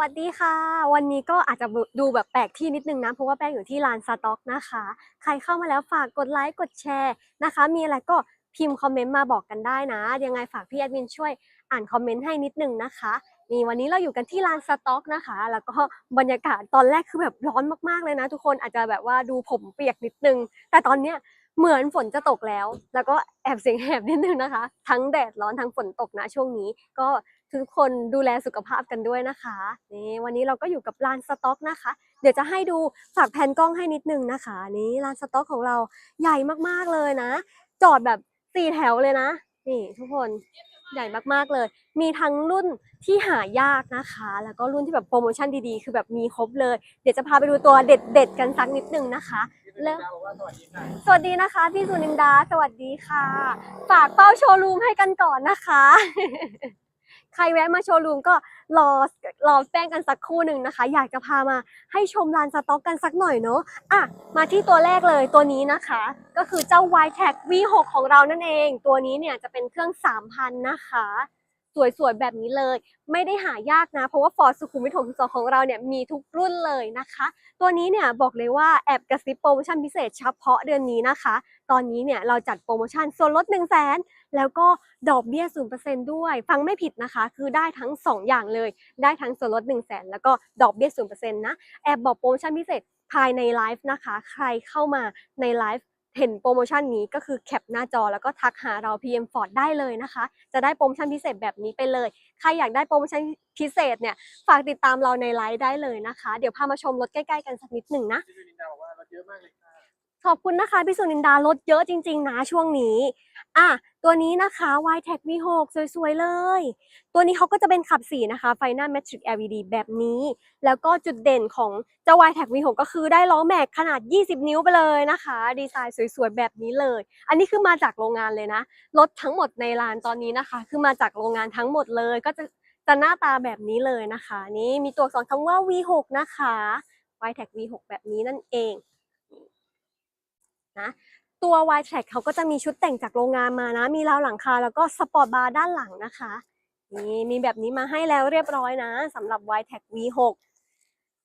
วัสดีค่ะ วันนี้ก็อาจจะดูแบบแปลกที่นิดนึงนะ เพราะว่าแป้งอยู่ที่ลานสต็อกนะคะ ใครเข้ามาแล้วฝากกดไลค์กดแชร์นะคะ มีอะไรก็พิมพ์คอมเมนต์มาบอกกันได้นะ ยังไงฝากพี่แอดมินช่วยอ่านคอมเมนต์ให้นิดนึงนะคะนี่วันนี้เราอยู่กันที่ลานสต็อกนะคะ แล้วก็บรรยากาศตอนแรกคือแบบร้อนมากๆเลยนะ ทุกคนอาจจะแบบว่าดูผมเปียกนิดนึง แต่ตอนเนี้ยเหมือนฝนจะตกแล้ว แล้วก็แอบเสียงแหบนิดนึงนะคะ ทั้งแดดร้อนทั้งฝนตกนะช่วงนี้ ก็ ทุกคนดูแลสุขภาพกันด้วยนะคะนี่วันนี้เราก็อยู่กับลานสต็อกนะคะ เดี๋ยวจะให้ดูฝากแผนกล้องให้นิดนึงนะคะ นี่ลานสต็อกของเราใหญ่มากๆเลยนะ จอดแบบสี่แถวเลยนะ นี่ทุกคนใหญ่มากๆเลย มีทั้งรุ่นที่หายากนะคะ แล้วก็รุ่นที่แบบโปรโมชั่นดีๆ คือแบบมีครบเลย เดี๋ยวจะพาไปดูตัวเด็ดๆ กันสักนิดนึงนะคะเริ่มสวัสดีนะคะ พี่สุนินดา สวัสดีค่ะ ฝากเฝ้าโชว์รูมให้กันก่อนนะคะ ใครแวะมาโชว์รูมก็รอรอแป้งกันสักครู่หนึ่งนะคะ อยากจะพามาให้ชมลานสต็อกกันสักหน่อยเนาะอะมาที่ตัวแรกเลยตัวนี้นะคะ ก็คือเจ้า y t e c V6 ของเรานั่นเอง ตัวนี้เนี่ยจะเป็นเครื่อง 3,000 นะคะ สวยๆแบบนี้เลย ไม่ได้หายากนะ เพราะว่า Ford สุขุมวิท62ของเราเนี่ยมีทุกรุ่นเลยนะคะ ตัวนี้เนี่ยบอกเลยว่าแอบกระซิบโปรโมชั่นพิเศษเฉพาะเดือนนี้นะคะ ตอนนี้เนี่ยเราจัดโปรโมชั่นส่วนลด 1 0 0 0 0แสนแล้วก็ดอกเบี้ย0%ด้วย ฟังไม่ผิดนะคะ คือได้ทั้ง 2 อย่างเลย ได้ทั้งส่วนลด 1 0 0 0 0แสนแล้วก็ดอกเบี้ย0%นะแอบบอกโปรโมชั่นพิเศษภายในไลฟ์นะคะ ใครเข้ามาในไลฟ์ เห็นโปรโมชั่นนี้ก็คือแคปหน้าจอแล้วก็ทักหาเรา PM Ford ได้เลยนะคะ จะได้โปรโมชั่นพิเศษแบบนี้ไปเลย ใครอยากได้โปรโมชั่นพิเศษเนี่ย ฝากติดตามเราในไลฟ์ได้เลยนะคะ เดี๋ยวพามาชมรถใกล้ๆกันสักนิดหนึ่งนะพี่สุนินดาบอกว่ารถเยอะมากเลยค่ะขอบคุณนะคะพี่สุนินดารถเยอะจริง ๆ นะช่วงนี้ อะตัวนี้นะคะ y t e c V6 สวยๆเลย ตัวนี้เขาก็จะเป็นขับสีนะคะไฟหน้า Matrix LED แบบนี้ แล้วก็จุดเด่นของเจ้า y t e c V6 ก็คือได้ล้อแม็กขนาด 20 นิ้วไปเลยนะคะ ดีไซน์สวยๆ แบบนี้เลย อันนี้คือมาจากโรงงานเลยนะ รถทั้งหมดในลานตอนนี้นะคะ คือมาจากโรงงานทั้งหมดเลย ก็จะจะหน้าตาแบบนี้เลยนะคะ นี่มีตัวอักษรคำว่า V6 นะคะ y t e c V6 แบบนี้นั่นเองนะ ตัว y t r a c k เขาก็จะมีชุดแต่งจากโรงงานมานะ มีราวหลังคาแล้วก็สปอร์ตบาร์ด้านหลังนะคะ นี่มีแบบนี้มาให้แล้วเรียบร้อยนะสำหรับ y t r a c k V6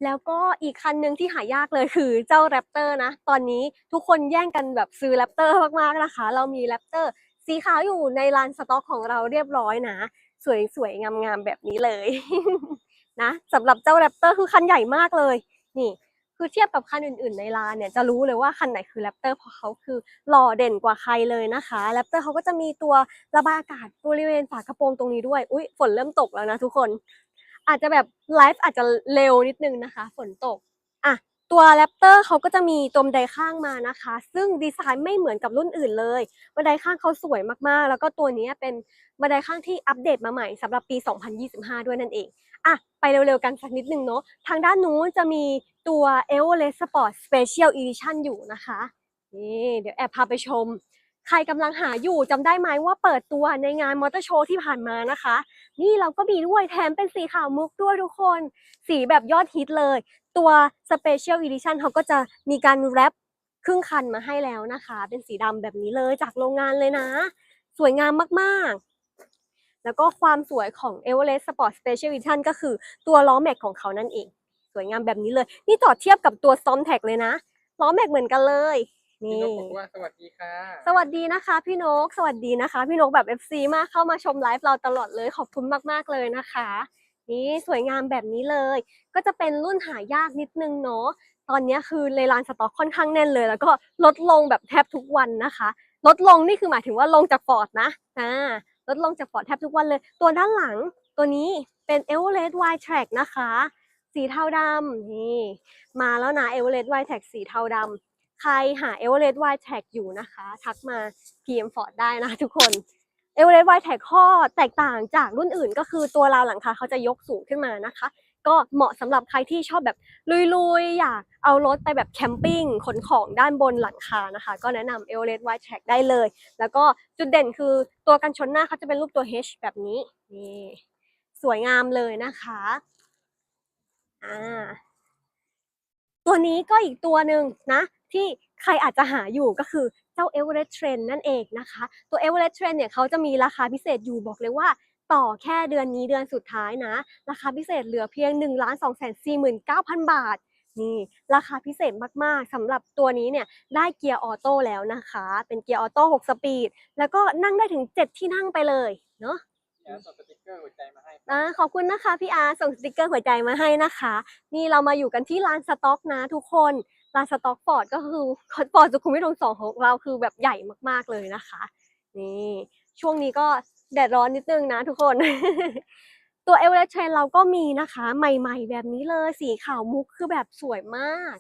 แล้วก็อีกคันหนึ่งที่หายากเลยคือเจ้า Raptor นะ ตอนนี้ทุกคนแย่งกันแบบซื้อ Raptor มากๆนะคะ เรามี Raptor สีขาวอยู่ในลานสต็อกของเราเรียบร้อยนะ สวยๆงามๆแบบนี้เลยนะสำหรับเจ้า Raptor คือคันใหญ่มากเลย นี่ คือเทียบกับคันอื่นๆในร้านเนี่ยจะรู้เลยว่าคันไหนคือแรปเตอร์เพราะเขาคือหล่อเด่นกว่าใครเลยนะคะแรปเตอร์เขาก็จะมีตัวระบายอากาศบริเวณฝากระโปรงตรงนี้ด้วยอุ้ยฝนเริ่มตกแล้วนะทุกคน อาจจะแบบไลฟ์อาจจะเร็วนิดนึงนะคะ ฝนตก ตัวแรปเตอร์เขาก็จะมีตัวบันไดข้างมานะคะ ซึ่งดีไซน์ไม่เหมือนกับรุ่นอื่นเลยบันไดข้างเขาสวยมากๆ แล้วก็ตัวนี้เป็นบันไดข้างที่อัปเดตมาใหม่สำหรับปี 2025 ด้วยนั่นเองอะไปเร็วๆกันสักนิดนึงเนาะทางด้านนู้นจะมีตัว e v e r e s t Sport Special Edition อยู่นะคะนี่เดี๋ยวแอบพาไปชม ใครกำลังหาอยู่จำได้ไหมว่าเปิดตัวในงานมอเตอร์โชว์ที่ผ่านมานะคะ นี่เราก็มีด้วยแถมเป็นสีขาวมุกด้วยทุกคน สีแบบยอดฮิตเลย ตัว Special Edition เขาก็จะมีการแรปครึ่งคันมาให้แล้วนะคะ เป็นสีดำแบบนี้เลยจากโรงงานเลยนะ สวยงามมากๆ แล้วก็ความสวยของ e v e r e s t Sport Special Edition ก็คือตัวล้อแม็กของเขานั่นเอง สวยงามแบบนี้เลย นี่จอดเทียบกับตัว Storm Tag เลยนะ ล้อแม็กเหมือนกันเลยพี่นี่นกบอกว่าสวัสดีค่ะ สวัสดีนะคะ พี่นก สวัสดีนะคะ พี่นกแบบ FC มากเข้ามาชมไลฟ์เราตลอดเลยขอบคุณมากๆเลยนะคะ นี่สวยงามแบบนี้เลย ก็จะเป็นรุ่นหายากนิดนึงเนาะตอนนี้คือในลานสต็อกค่อนข้างแน่นเลย แล้วก็ลดลงแบบแทบทุกวันนะคะ ลดลงนี่คือหมายถึงว่าลงจากฟอร์ดนะอ่าลดลงจากฟอร์ดแทบทุกวันเลย ตัวด้านหลังตัวนี้เป็น e v e r e s t Y Track นะคะ สีเทาดำนี่มาแล้วนะ e v e r e s t Y Track สีเทาดำใครหา e v e r e s t Y Track อยู่นะคะ ทักมา PM Ford ได้นะทุกคน e v e r e s t Y Track ข้อแตกต่างจากรุ่นอื่น ก็คือตัวราวหลังคาเขาจะยกสูงขึ้นมานะคะ ก็เหมาะสำหรับใครที่ชอบแบบลุยๆ อยากเอารถไปแบบแคมปิ้งขนของด้านบนหลังคานะคะ ก็แนะนำ e v e r e s t Y Track ได้เลย แล้วก็จุดเด่นคือตัวกันชนหน้าเขาจะเป็นรูปตัว H แบบนี้นี่สวยงามเลยนะคะอ่าตัวนี้ก็อีกตัวหนึ่งนะ ที่ใครอาจจะหาอยู่ก็คือ เจ้า e v e r e s t Trend นั่นเองนะคะ ตัว e v e r e s t Trend เนี่ยเขาจะมีราคาพิเศษอยู่บอกเลยว่าต่อแค่เดือนนี้เดือนสุดท้ายนะ ราคาพิเศษเหลือเพียง 1 2 4 9 0 0 0 บาท นี่ ราคาพิเศษมากๆสำหรับตัวนี้เนี่ยได้เกียร์ออโต้แล้วนะคะ เป็นเกียร์ออโต้6สปีด แล้วก็นั่งได้ถึง 7 ที่นั่งไปเลยเนาะพี่อาร์ตส่งสติกเกอร์หัวใจมาให้ครับอ่าขอบคุณนะคะพี่อาร์ส่งสติกเกอร์หัวใจมาให้นะคะ นี่เรามาอยู่กันที่ลานสต็อกนะทุกคน ลานสต็อกฟอร์ดก็คือฟอร์ดสุขุมวิทสองของเราคือแบบใหญ่มากๆเลยนะคะ นี่ช่วงนี้ก็แดดร้อนนิดนึงนะทุกคน ตัวเอเวอเรสต์เทรนเราก็มีนะคะ ใหม่ ๆ แบบนี้เลยสีขาวมุกคือแบบสวยมาก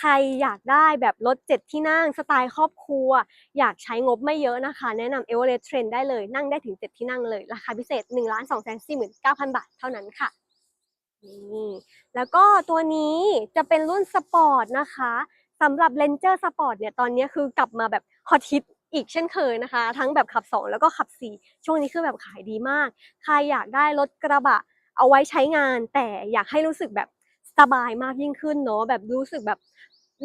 ใครอยากได้แบบรถเจ็ดที่นั่งสไตล์ครอบครัว อยากใช้งบไม่เยอะนะคะ แนะนำเอเวอเรสต์เทรนได้เลยนั่งได้ถึง7ที่นั่งเลย ราคาพิเศษ1 2 4 9 0 0 0 บาทเท่านั้นค่ะ นี่แล้วก็ตัวนี้จะเป็นรุ่นสปอร์ตนะคะสำหรับ Ranger Sport เนี่ยตอนนี้คือกลับมาแบบฮอตฮิตอีกเช่นเคยนะคะ ทั้งแบบขับ 2 แล้วก็ขับ 4 ช่วงนี้คือแบบขายดีมาก ใครอยากได้รถกระบะเอาไว้ใช้งาน แต่อยากให้รู้สึกแบบสบายมากยิ่งขึ้นเนาะแบบรู้สึกแบบ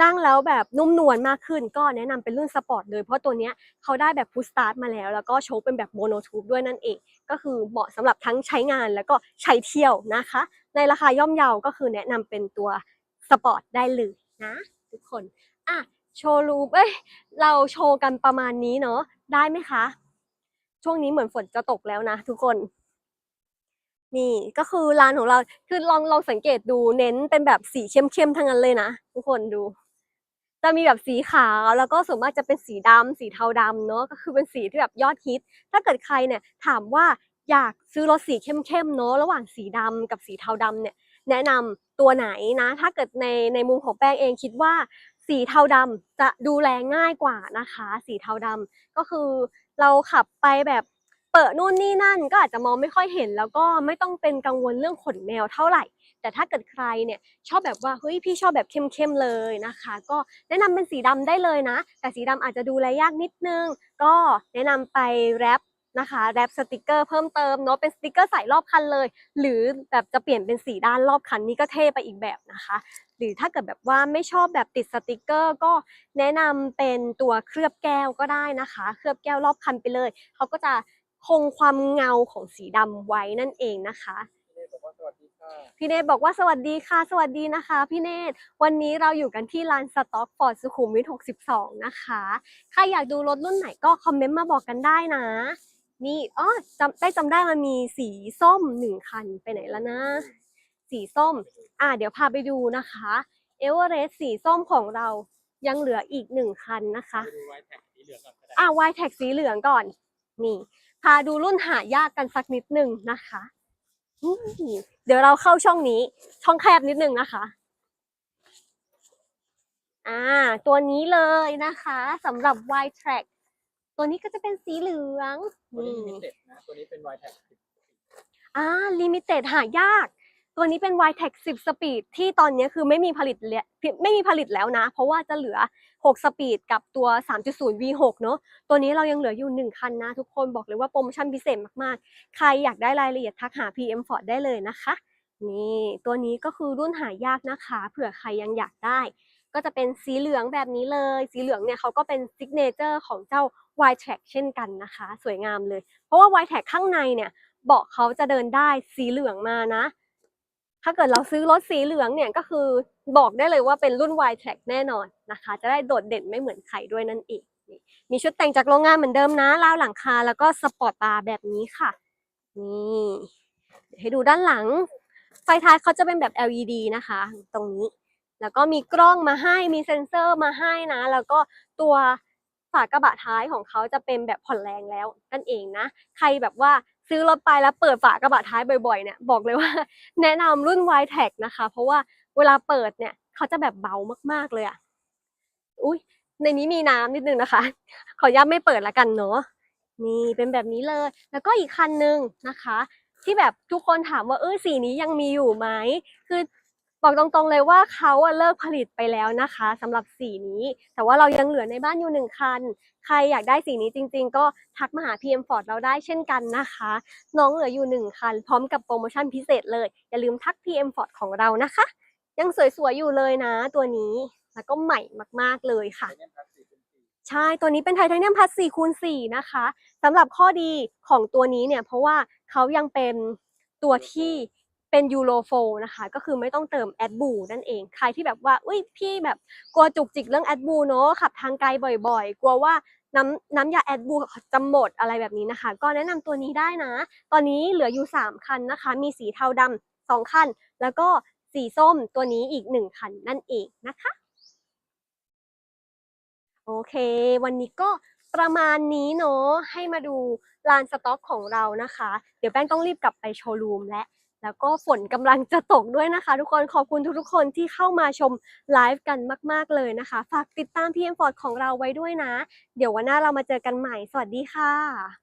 นั่งแล้วแบบนุ่มนวลมากขึ้นก็แนะนำเป็นรุ่นสปอร์ตเลย เพราะตัวเนี้ยเขาได้แบบพุชสตาร์ทมาแล้ว แล้วก็โชว์เป็นแบบโมโนทูบด้วยนั่นเอง ก็คือเหมาะสำหรับทั้งใช้งานแล้วก็ใช้เที่ยวนะคะ ในราคาย่อมเยาก็คือแนะนำเป็นตัวสปอร์ตได้เลยนะทุกคนอะโชว์รูปเอ้ยเราโชว์กันประมาณนี้เนาะได้ไหมคะ ช่วงนี้เหมือนฝนจะตกแล้วนะ ทุกคนนี่ก็คือร้านของเราคือลองลองสังเกตดูเน้นเป็นแบบสีเข้มๆทั้งนั้นเลยนะ ทุกคนดู จะมีแบบสีขาวแล้วก็ส่วนมากจะเป็นสีดำสีเทาดำเนาะก็คือเป็นสีที่แบบยอดฮิต ถ้าเกิดใครเนี่ยถามว่าอยากซื้อรถสีเข้มๆเนาะระหว่างสีดำกับสีเทาดำเนี่ยแนะนำตัวไหนนะ ถ้าเกิดในในมุมของแป้งเองคิดว่าสีเทาดำจะดูแลง่ายกว่านะคะ สีเทาดำก็คือเราขับไปแบบเปิดนู่นนี่นั่น ก็อาจจะมองไม่ค่อยเห็น แล้วก็ไม่ต้องเป็นกังวลเรื่องขนแมวเท่าไหร่ แต่ถ้าเกิดใครเนี่ยชอบแบบว่าเฮ้ยพี่ชอบแบบเข้มๆเลยนะคะ ก็แนะนำเป็นสีดำได้เลยนะ แต่สีดำอาจจะดูแลยากนิดนึง ก็แนะนำไปแรปนะคะแรปสติกเกอร์เพิ่มเติมเนาะเป็นสติกเกอร์ใส่รอบคันเลย หรือแบบจะเปลี่ยนเป็นสีด้านรอบคันนี่ก็เท่ไปอีกแบบนะคะ หรือถ้าเกิดแบบว่าไม่ชอบแบบติดสติกเกอร์ก็แนะนำเป็นตัวเคลือบแก้วก็ได้นะคะ เคลือบแก้วรอบคันไปเลยเขาก็จะคงความเงาของสีดำไว้นั่นเองนะคะ พี่เนยบอกว่าสวัสดีค่ะพี่เนตบอกว่าสวัสดีค่ะ สวัสดีนะคะ พี่เนตวันนี้เราอยู่กันที่ลานสต็อกฟอร์ดสุขุมวิท 62 นะคะใครอยากดูรถรุ่นไหนก็คอมเมนต์มาบอกกันได้นะ นี่อ๋อจำได้จำได้มันมีสีส้มหนึ่งคันไปไหนแล้วนะ สีส้ม อ่าเดี๋ยวพาไปดูนะคะเอเวอเรสต์สีส้มของเรายังเหลืออีกหนึ่งคันนะคะไปดูไวแท็กสีเหลืองก่อนก็ได้อ่าวายแท็กสีเหลืองก่อน นี่ พาดูรุ่นหายากกันสักนิดหนึ่งนะคะนี่ เดี๋ยวเราเข้าช่องนี้ ช่องแคบนิดหนึ่งนะคะ อ่า ตัวนี้เลยนะคะสำหรับ Y Track ตัวนี้ก็จะเป็นสีเหลืองตัวนี้นี่ลิมิเต็ดนะตัวนี้เป็นไวแท็กอ่าลิมิเต็ดหายาก ตัวนี้เป็น y t e c 10 Speed ที่ตอนนี้คือไม่มีผลิตไม่มีผลิตแล้วนะ เพราะว่าจะเหลือ 6 Speed กับตัว 3.0 V6 เนอะตัวนี้เรายังเหลืออยู่ 1 คันนะ ทุกคนบอกเลยว่าโปรโมชั่นพิเศษมากๆ ใครอยากได้รายละเอียดทักหา PM Ford ได้เลยนะคะ นี่ตัวนี้ก็คือรุ่นหายากนะคะ เผื่อใครยังอยากได้ ก็จะเป็นสีเหลืองแบบนี้เลย สีเหลืองเนี่ยเขาก็เป็นซิกเนเจอร์ของเจ้า y t r a c เช่นกันนะคะ สวยงามเลย เพราะว่า y t r a c ข้างในเนี่ยเบาะเขาจะเดินได้สีเหลืองมานะ ถ้าเกิดเราซื้อรถสีเหลืองเนี่ยก็คือบอกได้เลยว่าเป็นรุ่น y Track แน่นอนนะคะ จะได้โดดเด่นไม่เหมือนใครด้วยนั่นเองนี่มีชุดแต่งจากโรงงานเหมือนเดิมนะราวหลังคาแล้วก็สปอร์ตบาร์แบบนี้ค่ะนี่เดี๋ยวให้ดูด้านหลัง ไฟท้ายเขาจะเป็นแบบ LED นะคะ ตรงนี้ แล้วก็มีกล้องมาให้มีเซ็นเซอร์มาให้นะ แล้วก็ตัวฝากระบะท้ายของเขาจะเป็นแบบผ่อนแรงแล้วนั่นเองนะ ใครแบบว่า ซื้อรถไปแล้วเปิดฝากระบะท้ายบ่อยๆเนี่ยบอกเลยว่า แนะนำรุ่น y t e c นะคะ เพราะว่าเวลาเปิดเนี่ยเขาจะแบบเบามากๆเลยอะอุ้ยในนี้มีน้ำนิดนึงนะคะ ขออนุญาตไม่เปิดละกันเนาะนี่เป็นแบบนี้เลย แล้วก็อีกคันหนึ่งนะคะ ที่แบบทุกคนถามว่าเออสีนี้ยังมีอยู่ไหมคือ บอกตรงๆเลยว่าเขาเลิกผลิตไปแล้วนะคะสำหรับสีนี้ แต่ว่าเรายังเหลือในบ้านอยู่หนึ่งคัน ใครอยากได้สีนี้จริง ๆ ก็ทักมาหา PM Ford เราได้เช่นกันนะคะ น้องเหลืออยู่หนึ่งคัน พร้อมกับโปรโมชั่นพิเศษเลย อย่าลืมทัก PM Ford ของเรานะคะ ยังสวยๆอยู่เลยนะ ตัวนี้แล้วก็ใหม่มากๆเลยค่ะใช่ ตัวนี้เป็นไทเทเนียมพัส4คูณ4นะคะสำหรับข้อดีของตัวนี้เนี่ย เพราะว่าเขายังเป็นตัวที่ เป็นยูโรโฟนะคะก็คือไม่ต้องเติมแอดบูนั่นเองใครที่แบบว่าอุ้ยพี่แบบกลัวจุกจิกเรื่องแอดบูเนาะขับทางไกลบ่อย ๆ กลัวว่าน้ำน้ำยาแอดบูจะหมดอะไรแบบนี้นะคะ ก็แนะนำตัวนี้ได้นะ ตอนนี้เหลืออยู่ 3 คันนะคะ มีสีเทาดำสองคัน แล้วก็สีส้มตัวนี้อีก 1 คันนั่นเองนะคะ โอเค วันนี้ก็ประมาณนี้เนาะให้มาดูลานสต็อกของเรานะคะ เดี๋ยวแป้งต้องรีบกลับไปโชว์รูมและ แล้วก็ฝนกำลังจะตกด้วยนะคะ ทุกคนขอบคุณทุกๆ คนที่เข้ามาชมไลฟ์กันมาก ๆ เลยนะคะ ฝากติดตาม PM Ford ของเราไว้ด้วยนะ เดี๋ยววันหน้าเรามาเจอกันใหม่ สวัสดีค่ะ